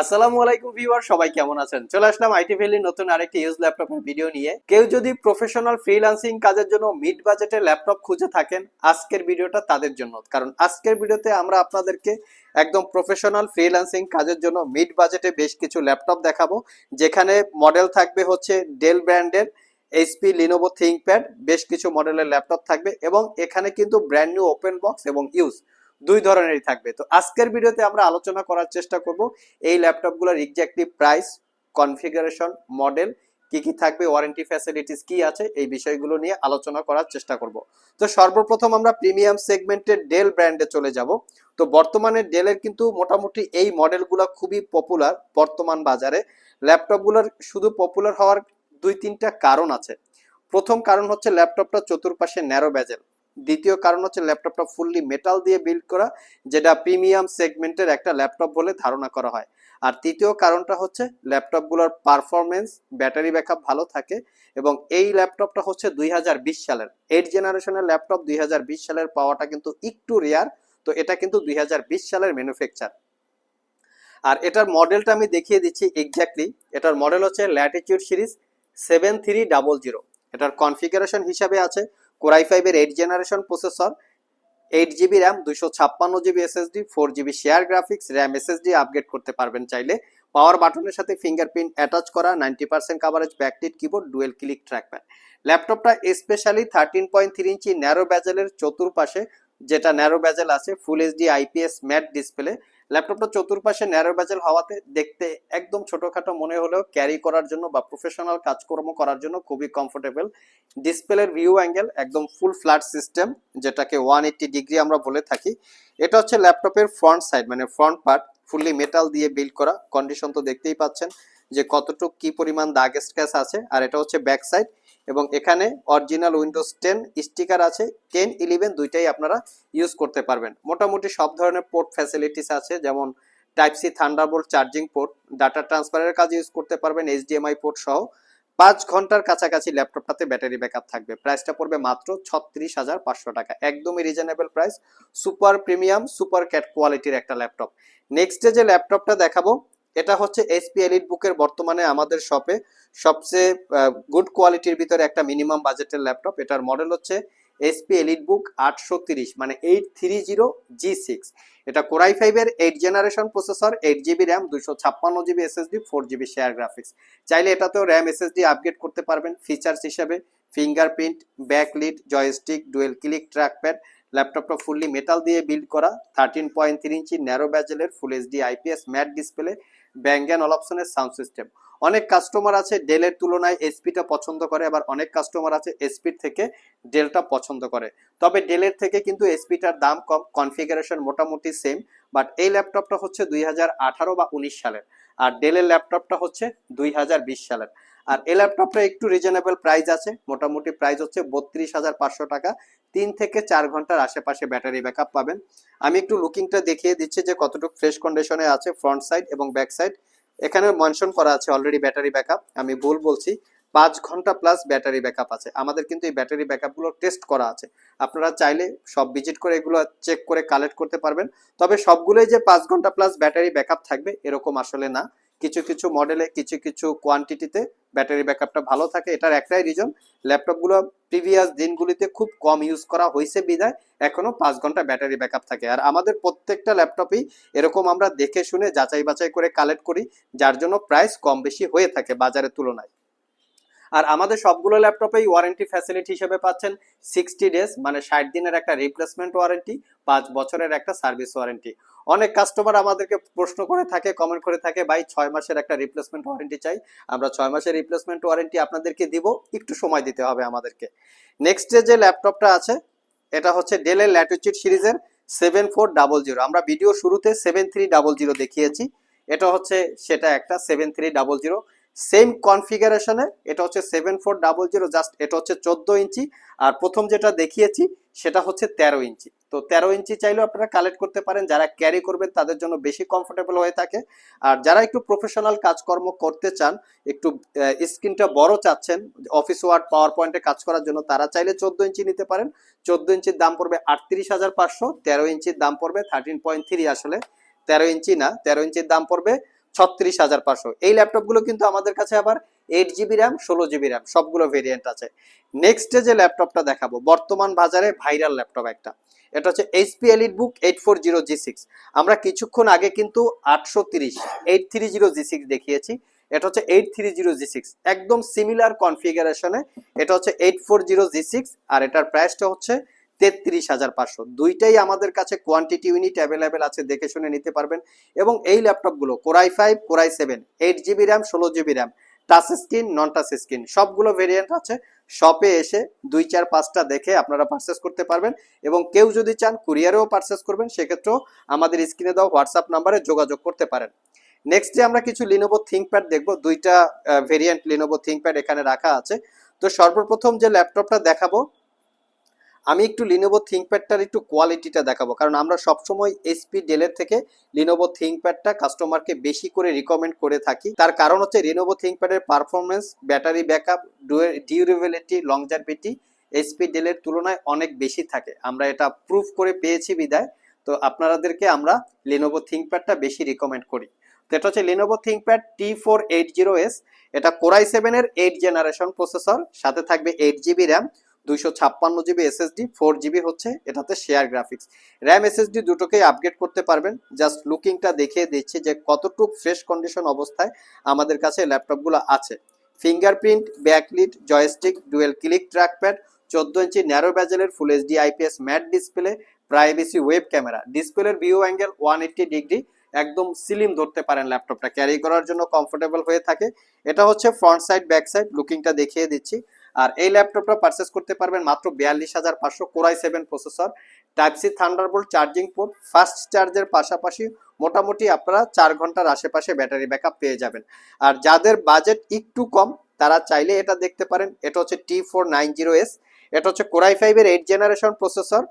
আসসালামু আলাইকুম ভিউয়ার, সবাই কেমন আছেন? চলে আসলাম আইটি ভ্যালির নতুন আরেকটি ইউজ ল্যাপটপের ভিডিও নিয়ে। কেউ যদি প্রফেশনাল ফ্রিল্যান্সিং কাজের জন্য মিড বাজেটে ল্যাপটপ খুঁজে থাকেন, আজকের ভিডিওটা তাদের জন্য। কারণ আজকের ভিডিওতে আমরা আপনাদেরকে একদম প্রফেশনাল ফ্রিল্যান্সিং কাজের জন্য মিড বাজেটে বেশ কিছু ল্যাপটপ দেখাবো, যেখানে মডেল থাকবে হচ্ছে ডেল ব্র্যান্ডের এইচপি লিনোভো থিঙ্কপ্যাড বেশ কিছু মডেলের ল্যাপটপ থাকবে এবং এখানে কিন্তু ব্র্যান্ড নিউ ওপেন বক্স এবং ইউজ দুই ধরনেরই থাকবে। তো আজকের ভিডিওতে আমরা আলোচনা করার চেষ্টা করব, এই ল্যাপটপগুলোর এক্স্যাক্টলি প্রাইস কনফিগারেশন মডেল কি কি থাকবে ওয়ারেন্টি ফ্যাসিলিটিস কি আছে, এই বিষয়গুলো নিয়ে আলোচনা করার চেষ্টা করব। তো সর্বপ্রথম আমরা প্রিমিয়াম সেগমেন্টের ডেল ব্র্যান্ডে চলে যাব। তো বর্তমানে ডেলের কিন্তু মোটামুটি এই মডেলগুলো খুবই পপুলার বর্তমান বাজারে। ল্যাপটপগুলোর শুধু পপুলার হওয়ার দুই তিনটা কারণ আছে। প্রথম কারণ হচ্ছে ল্যাপটপটা চতুর্পাশে ন্যারো ব্যাজেল দ্বিতীয় কারণ হচ্ছে ল্যাপটপটা ফুললি মেটাল দিয়ে বিল্ড করা, যেটা প্রিমিয়াম সেগমেন্টের একটা ল্যাপটপ বলে ধারণা করা হয়। আর তৃতীয় কারণটা হচ্ছে ল্যাপটপগুলোর পারফরমেন্স ব্যাটারি ব্যাকআপ ভালো থাকে এবং এই ল্যাপটপটা হচ্ছে দুই হাজার বিশ সালের। এইট জেনারেশনের ল্যাপটপ দুই হাজার বিশ সালের পাওয়াটা কিন্তু একটু রেয়ার তো এটা কিন্তু দুই হাজার বিশ সালের ম্যানুফ্যাকচার আর এটার মডেলটা আমি দেখিয়ে দিচ্ছি এক্স্যাক্টলি এটার মডেল হচ্ছে latitude series seven three double zero এটার কনফিগারেশন হিসাবে আছে কোরাই ফাইভের eight generation processor eight GB RAM দুশো ছাপ্পান্ন GB SSD four GB share graphics RAM SSD upgrade করতে পারবেন চাইলে। পাওয়ার বাটনের সাথে ফিঙ্গারপ্রিন্ট অ্যাটাচ করা ninety percent coverage backlit keyboard dual click trackpad ল্যাপটপটা specially thirteen point three inch narrow ব্যাজেলের চতুর্পাশে, যেটা ন্যারো ব্যাজেল আছে full HD IPS matte display ল্যাপটপটা চতুর্পাশে ন্যারো ব্যাজেল হওয়াতে দেখতে একদম ছোটখাটো মনে হলেও ক্যারি করার জন্য বা প্রফেশনাল কাজকর্ম করার জন্য খুবই কমফোর্টেবল ডিসপ্লের ভিউ অ্যাঙ্গেল একদম ফুল ফ্ল্যাট সিস্টেম যেটাকে ওয়ান এইট্টি ডিগ্রি আমরা বলে থাকি। এটা হচ্ছে ল্যাপটপের ফ্রন্ট সাইড মানে ফ্রন্ট পার্ট ফুললি মেটাল দিয়ে বিল্ড করা। কন্ডিশন তো দেখতেই পাচ্ছেন যে কতটুকু কি পরিমাণ দাগ স্ক্র্যাচ আছে, আর এটা হচ্ছে ব্যাক সাইড এবং এখানে অরিজিনাল উইন্ডোজ টেন স্টিকার আছে টেন ইলেভেন দুইটাই আপনারা ইউজ করতে পারবেন। মোটামুটি সব ধরনের পোর্ট ফ্যাসিলিটিস আছে, যেমন type C Thunderbolt charging port data ট্রান্সফারের কাজে ইউজ করতে পারবেন এইচডিএমআই পোর্ট সহ। পাঁচ ঘণ্টার কাছাকাছি ল্যাপটপটাতে ব্যাটারি ব্যাকআপ থাকবে। প্রাইসটা পড়বে মাত্র ছত্রিশ হাজার পাঁচশো টাকা। একদমই reasonable price super premium super cat কোয়ালিটির একটা ল্যাপটপ নেক্সট যে ল্যাপটপটা দেখাবো এটা হচ্ছে এসপি এলিট বুকের বর্তমানে আমাদের শপে সবচেয়ে গুড কোয়ালিটির ভিতরে একটা মিনিমাম বাজেটের ল্যাপটপ এটার মডেল হচ্ছে এসপি এলিট বুক আটশো তিরিশ মানে eight three zero G six এটা কোরাই ফাইভের eight generation processor eight GB RAM দুশো ছাপ্পান্ন GB SSD four GB share graphics চাইলে এটাতেও র্যাম এসএসডি আপগ্রেড করতে পারবেন ফিচার্স হিসেবে। Fingerprint backlit joystick dual click trackpad ল্যাপটপটা ফুললি মেটাল দিয়ে বিল্ড করা। Thirteen point three inch narrow ব্যাজেলের full HD IPS matte display ব্যাঙ্গান অপশনের সাউন্ড সিস্টেম। অনেক কাস্টমার আছে ডেলের তুলনায় এসপিটা পছন্দ করে, আবার অনেক কাস্টমার আছে এসপির থেকে ডেলটা পছন্দ করে। তবে ডেলের থেকে কিন্তু এসপিটার দাম কম, কনফিগারেশন মোটামুটি সেম, বাট এই ল্যাপটপটা হচ্ছে দুই হাজার আঠারো বা উনিশ সালের, আর ডেলের ল্যাপটপটা হচ্ছে দুই হাজার বিশ সালের। আর এই ল্যাপটপটা একটু রিজনেবল প্রাইস আছে, মোটামুটি প্রাইস হচ্ছে বত্রিশ হাজার পাঁচশো টাকা। তিন থেকে চার ঘণ্টার আশেপাশে ব্যাটারি ব্যাকআপ পাবেন। আমি একটু লুকিংটা দেখিয়ে দিচ্ছি যে কতটুকু ফ্রেশ কন্ডিশনে আছে ফ্রন্ট সাইড এবং ব্যাক সাইড এখানে মেনশন করা আছে অলরেডি ব্যাটারি ব্যাকআপ আমি ভুল বলছি, পাঁচ ঘণ্টা প্লাস ব্যাটারি ব্যাকআপ আছে। আমাদের কিন্তু এই ব্যাটারি ব্যাকআপগুলো টেস্ট করা আছে। আপনারা চাইলে সব ভিজিট করে এগুলো চেক করে কালেক্ট করতে পারবেন। তবে সবগুলোই যে পাঁচ ঘণ্টা প্লাস ব্যাটারি ব্যাকআপ থাকবে, এরকম আসলে না। কিছু কিছু মডেলে কিছু কিছু কোয়ান্টিটিতে ব্যাটারি ব্যাকআপটা ভালো থাকে। এটার একটাই রিজন ল্যাপটপগুলো প্রিভিয়াস দিনগুলিতে খুব কম ইউজ করা হয়েছে বিধায় এখনও পাঁচ ঘণ্টা ব্যাটারি ব্যাকআপ থাকে। আর আমাদের প্রত্যেকটা ল্যাপটপই এরকম আমরা দেখে শুনে, যাচাই বাছাই করে কালেক্ট করি, যার জন্য প্রাইস কম বেশি হয়ে থাকে বাজারের তুলনায়। আর আমাদের সবগুলো ল্যাপটপেই ওয়ারেন্টি ফ্যাসিলিটি হিসেবে পাচ্ছেন সিক্সটি ডেজ মানে ষাট দিনের একটা রিপ্লেসমেন্ট ওয়ারেন্টি পাঁচ বছরের একটা সার্ভিস ওয়ারেন্টি অনেক কাস্টমার আমাদেরকে প্রশ্ন করে থাকে কমেন্ট করে থাকে, ভাই, ছয় মাসের একটা রিপ্লেসমেন্ট ওয়ারেন্টি চাই। আমরা ছয় মাসের রিপ্লেসমেন্ট ওয়ারেন্টি আপনাদেরকে দিব, একটু সময় দিতে হবে আমাদেরকে। নেক্সট যে ল্যাপটপটা আছে, এটা হচ্ছে ডেলের ল্যাটিচিউড সিরিজের সেভেন ফোর ডাবল জিরো আমরা ভিডিও শুরুতে সেভেন থ্রি ডাবল জিরো দেখিয়েছি। এটা হচ্ছে, সেটা একটা seven three double zero same কনফিগারেশনে এটা হচ্ছে seven four double zero just এটা হচ্ছে চোদ্দ ইঞ্চি। আর প্রথম যেটা দেখিয়েছি, সেটা হচ্ছে তেরো ইঞ্চি। তো তেরো ইঞ্চি চাইলেও আপনারা কালেক্ট করতে পারেন। যারা ক্যারি করবেন, তাদের জন্য বেশি কমফোর্টেবল হয়ে থাকে। আর যারা একটু প্রফেশনাল কাজকর্ম করতে চান, একটু স্ক্রিনটা বড় চাচ্ছেন অফিস ওয়ার্ড পাওয়ার পয়েন্টে কাজ করার জন্য, তারা চাইলে চোদ্দ ইঞ্চি নিতে পারেন। চোদ্দ ইঞ্চির দাম পড়বে আটত্রিশ হাজার পাঁচশো, তেরো ইঞ্চির দাম পড়বে থার্টিন পয়েন্ট থ্রি আসলে। তেরো ইঞ্চি না, তেরো ইঞ্চির দাম পড়বে ছত্রিশ হাজার পাঁচশো। এই ল্যাপটপগুলো কিন্তু আমাদের কাছে আবার এইট জিবি র্যাম ষোলো জিবি র্যাম সবগুলো ভেরিয়েন্ট আছে। নেক্সটে যে ল্যাপটপটা দেখাবো, বর্তমান বাজারে ভাইরাল ল্যাপটপ একটা। এটা হচ্ছে HP elite book eight four zero G six আমরা কিছুক্ষণ আগে কিন্তু আটশো তিরিশ eight three zero G six দেখিয়েছি। এটা হচ্ছে eight three zero G six একদম সিমিলার কনফিগারেশনে এটা হচ্ছে eight four zero G six আর এটার প্রাইসটা হচ্ছে তেত্রিশ হাজার পাঁচশো। দুইটাই আমাদের কাছে কোয়ান্টিটি ইউনিট অ্যাভেলেবেল আছে, দেখে শুনে নিতে পারবেন। এবং এই ল্যাপটপগুলো core i five core i seven eight GB RAM ষোলো GB RAM touch screen non touch screen সবগুলো ভেরিয়েন্ট আছে। শপে এসে দুই, চার, পাঁচটা দেখে আপনারা পারচেস করতে পারবেন এবং কেউ যদি চান কুরিয়ারেও পারচেস করবেন, সেক্ষেত্রেও আমাদের স্ক্রিনে দেওয়া হোয়াটসঅ্যাপ নাম্বারে যোগাযোগ করতে পারেন। নেক্সটে আমরা কিছু লিনোভো থিঙ্কপ্যাড দেখব। দুইটা ভেরিয়েন্ট লিনোভো থিঙ্কপ্যাড এখানে রাখা আছে। তো সর্বপ্রথম যে ল্যাপটপটা দেখাবো আমি একটু লিনোভো থিঙ্কপ্যাডটার একটু কোয়ালিটিটা দেখাবো, কারণ আমরা সবসময় এসপি ডেলের থেকে লিনোভো থিঙ্কপ্যাডটা কাস্টমারকে বেশি করে রিকমেন্ড করে থাকি। তার কারণ হচ্ছে Lenovo থিঙ্কপ্যাডের performance battery backup durability longevity SP ডেলের তুলনায় অনেক বেশি থাকে। আমরা এটা প্রুফ করে পেয়েছি বিদায়। তো আপনাদেরকে আমরা লিনোভো থিঙ্কপ্যাডটা বেশি রিকমেন্ড করি। তো এটা হচ্ছে Lenovo ThinkPad T four eight zero S এটা কোরাই সেভেনের এইট জেনারেশন প্রসেসর সাথে থাকবে এইট জিবি র্যাম দুইশো ছাপ্পান্ন জিবি এসএসডি ফোর জিবি হচ্ছে এটাতে শেয়ার গ্রাফিক্স র্যাম এসএসডি দুটোকেই আপগ্রেড করতে পারবেন। জাস্ট লুকিংটা দেখিয়ে দিচ্ছি যে কতটুক ফ্রেশ কন্ডিশন অবস্থায় আমাদের কাছে ল্যাপটপগুলো আছে। Fingerprint backlit joystick dual click trackpad চোদ্দ ইঞ্চি narrow ব্যাজেলের full HD IPS matte display privacy web camera ডিসপ্লের view angle one eighty degree একদম সিলিম ধরতে পারেন ল্যাপটপটা ক্যারি করার জন্য কমফোর্টেবল হয়ে থাকে। এটা হচ্ছে ফ্রন্ট সাইড ব্যাক সাইড লুকিংটা দেখিয়ে দিচ্ছি। আর এই ল্যাপটপটা পারচেস করতে পারবেন মাত্র বিয়াল্লিশ হাজার পাঁচশো core i seven processor type C Thunderbolt charging port fast চার্জের পাশাপাশি মোটামুটি আপনারা চার ঘণ্টার আশেপাশে ব্যাটারি ব্যাকআপ পেয়ে যাবেন। আর যাদের বাজেট একটু কম, তারা চাইলে এটা দেখতে পারেন, এটা হচ্ছে T four nine zero S এটা হচ্ছে কোরাই ফাইভের eight generation processor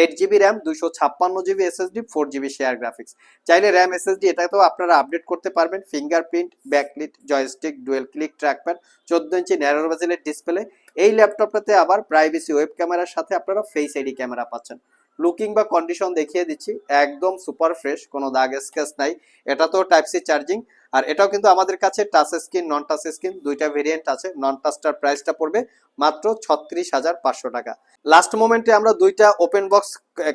eight GB RAM দুশো ছাপ্পান্ন GB SSD four GB share graphics চাইলে র্যাম এসএসডি এটাতেও আপনারা আপডেট করতে পারবেন। Fingerprint backlit joystick dual click trackpad চোদ্দ ইঞ্চি ন্যারোর বাজেলের ডিসপ্লে এই ল্যাপটপটাতে আবার প্রাইভেসি ওয়েব ক্যামেরার সাথে আপনারা ফেস আইডি ক্যামেরা পাচ্ছেন। লুকিং বা কন্ডিশন দেখিয়ে দিচ্ছি, একদম সুপার ফ্রেশ কোনো দাগ স্কেচ নাই। এটা তো টাইপ সি চার্জিং আর এটাও কিন্তু আমাদের কাছে touch screen non touch screen দুইটা ভেরিয়েন্ট আছে নন টাচটার প্রাইসটা পড়বে মাত্র ছত্রিশ হাজার পাঁচশো টাকা। লাস্ট মোমেন্টে আমরা দুইটা ওপেন বক্স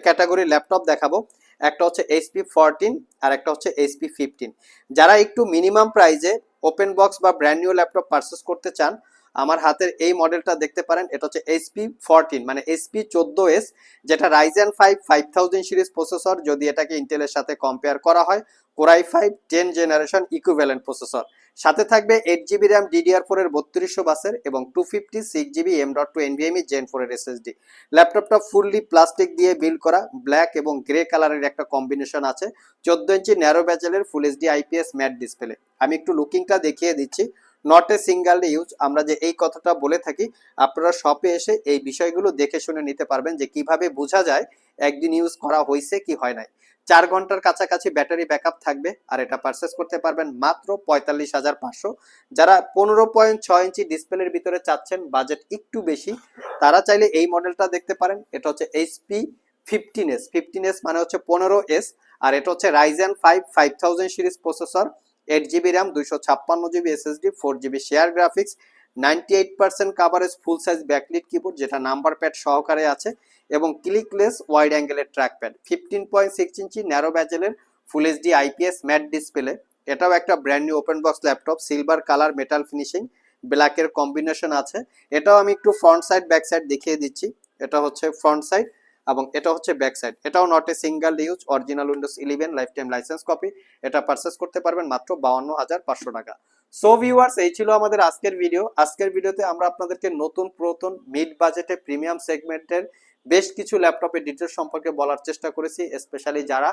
ক্যাটাগরি ল্যাপটপ দেখাবো, একটা হচ্ছে এইচপি ফোরটিন আর একটা হচ্ছে এইচপি ফিফটিন যারা একটু মিনিমাম প্রাইজে ওপেন বক্স বা ব্র্যান্ড নিউ ল্যাপটপ পারচেস করতে চান আমার হাতের এই মডেলটা দেখতে পারেন, এটা হচ্ছে এইচপি ফোরটিন মানে এইচপি চোদ্দ এস যেটা Ryzen five five thousand series processor যদি এটাকে ইন্টেলের সাথে কম্পেয়ার করা হয় core i five ten generation equivalent processor সাথে থাকবে eight GB RAM DDR four এর বত্রিশশো বাসের এবং two fifty six GB M dot two NVMe gen four এর এসএসডি ল্যাপটপটা ফুললি প্লাস্টিক দিয়ে বিল্ড করা ব্ল্যাক এবং গ্রে কালারের একটা কম্বিনেশন আছে, চোদ্দ ইঞ্চি narrow ব্যাচেলের full HD IPS matte display আমি একটু লুকিংটা দেখিয়ে দিচ্ছি। নট এ সিঙ্গাল ইউজ আমরা যে এই কথাটা বলে থাকি, আপনারা শপে এসে এই বিষয়গুলো দেখে শুনে নিতে পারবেন যে কীভাবে বোঝা যায় একদিন ইউজ করা হয়েছে কি হয় নাই। চার ঘণ্টার কাছাকাছি ব্যাটারি ব্যাকআপ থাকবে, আর এটা পারচেস করতে পারবেন মাত্র পঁয়তাল্লিশ হাজার পাঁচশো। যারা পনেরো পয়েন্ট ছয় ইঞ্চি ডিসপ্লের ভিতরে চাচ্ছেন বাজেট একটু বেশি, তারা চাইলে এই মডেলটা দেখতে পারেন। এটা হচ্ছে HP fifteen S fifteen S মানে হচ্ছে পনেরো এস আর এটা হচ্ছে Ryzen five five thousand series processor eight GB RAM দুইশো ছাপ্পান্ন GB SSD four GB share graphics ninety eight percent coverage full size backlit keyboard যেটা নাম্বার প্যাড সহকারে আছে, এবং clickless wide অ্যাঙ্গেলের track pad fifteen point six inch narrow ব্যাজেলের full HD IPS matte display এটাও একটা brand new open box laptop silver colour metal finishing ব্ল্যাকের combination আছে। এটাও আমি একটু ফ্রন্ট সাইড ব্যাক সাইড দেখিয়ে দিচ্ছি। এটা হচ্ছে ফ্রন্ট সাইড এবং এটা হচ্ছে ব্যাক সাইড এটাও not a single use original Windows eleven life time licence copy এটা পারচেস করতে পারবেন মাত্র বাউন্ন হাজার পাঁচশো টাকা। সো ভিউয়ার্স এই ছিল আমাদের আজকের ভিডিও আজকের ভিডিওতে আমরা আপনাদেরকে নতুন, পুরাতন মিড বাজেটে প্রিমিয়াম সেগমেন্টের বেশ কিছু ল্যাপটপের ডিটেলস সম্পর্কে বলার চেষ্টা করেছি স্পেশালি যারা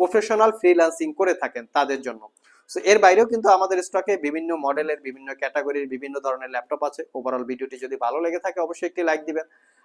প্রফেশনাল ফ্রিল্যান্সিং করে থাকেন তাদের জন্য। সো এর বাইরেও কিন্তু আমাদের স্টকে বিভিন্ন মডেলের বিভিন্ন ক্যাটাগরির বিভিন্ন ধরনের ল্যাপটপ আছে। ওভারঅল ভিডিওটি যদি ভালো লেগে থাকে, অবশ্যই একটি লাইক দিবেন।